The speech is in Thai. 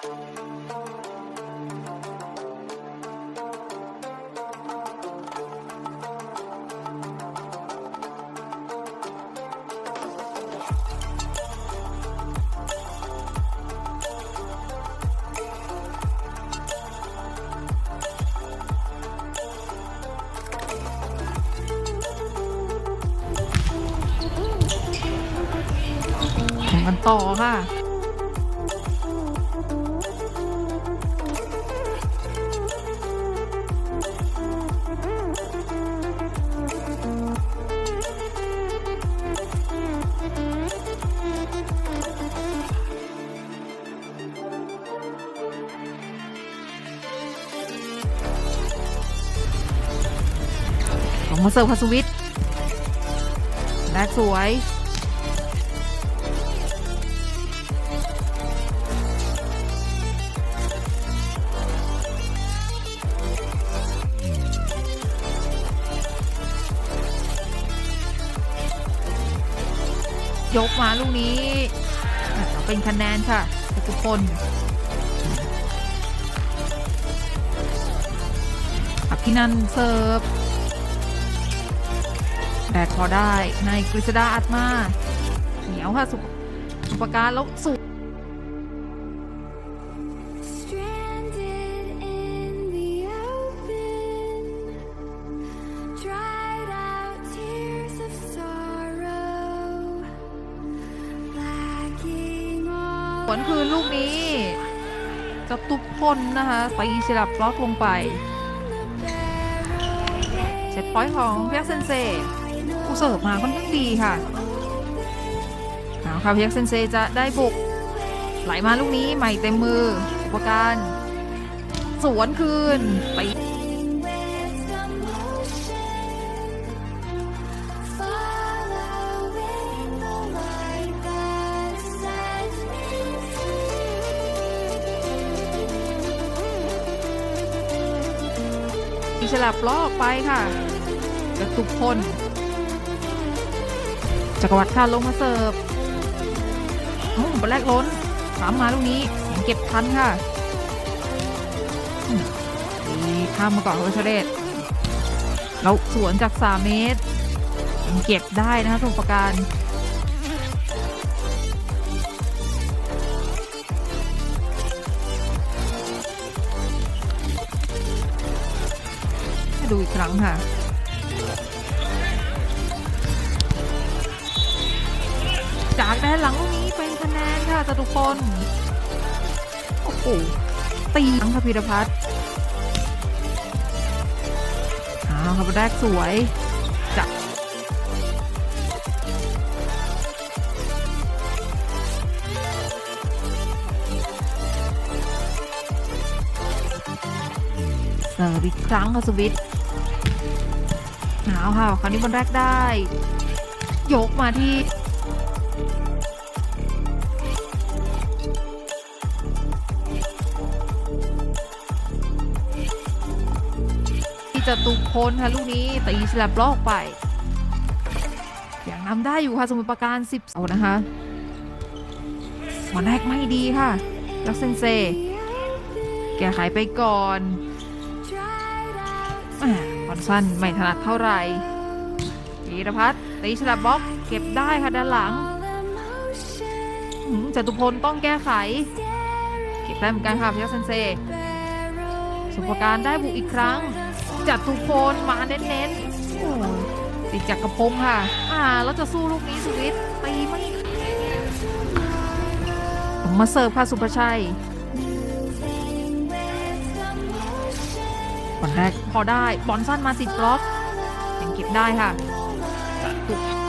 แข่งกันต่อค่ะ มาเสิร์ฟพัสวิทแรกสวย ยกมาลูกนี้เป็นคะแนนค่ะทุกคนอภินันเสิร์ฟ แบกพอได้ในกฤษดาอัดมาเหนียวค่ะ สุปสุปการแล้วสุ Stranded in the open, dried out tears of sorrow, lacking ผล all คืนลูกนี้จะตุกพลนะคะไปฉลับบล็อกลงไปเซตพอยต์ของเพียกเซนเซผู้ เสิร์ฟมาค่อนข้างดีค่ะเอาค่ะเพียกเซนเซจะได้บุก ไหลมาลูกนี้ใหม่เต็มมืออุปการสวนคืนไปอีฉลับล้อออกไปค่ะกระตุกพล จักรวัตรค่ะลงมาเสิร์ฟโอ้บอลแรกล้นสามมาลูกนี้ยังเก็บทันค่ะดีข้ามมาก่อนเวอร์ชเดตเราสวนจาก 3 เมตรยังเก็บได้นะคะสมุทรประการให้ดูอีกครั้งค่ะ คะแนนค่ะจตุพลโอ้โห ตีครั้งค่ะพีรพัฒน์อ้าวครับแรกสวยจับเสิร์ฟอีกครั้งค่ะสวิตเอาค่ะ คราวนี้บอลแรกได้ ยกมาที่ จะตุกพลค่ะลูกนี้ตีสลับล็อกไปย่างนำได้อยู่ค่ะสมุทรปราการ10เอานะคะวันแรกไม่ดีค่ะลักเซนเซ แก้ไขไปก่อนอ่าบอลสั้นไม่ถนัดเท่าไหร่ธีรพัฒน์ตีฉลับบล็อกเก็บได้ค่ะด้านหลังจตุพลต้องแก้ไข เก็บได้เหมือนกันค่ะพิยักเซนเซสมุทรปการได้บุกอีกครั้ง จัดทุกพลมาเน้นๆโอ้ยติดจักรพงศ์ค่ะ อ่าแล้วจะสู้ลูกนี้สุวิทย์ตีไม่ผมมาเสิร์ฟค่ะสุภชัย moving with the motion, บอลแรกพอได้บอลสั้นมาติดบล็อกยังเก็บได้ค่ะจัดตุก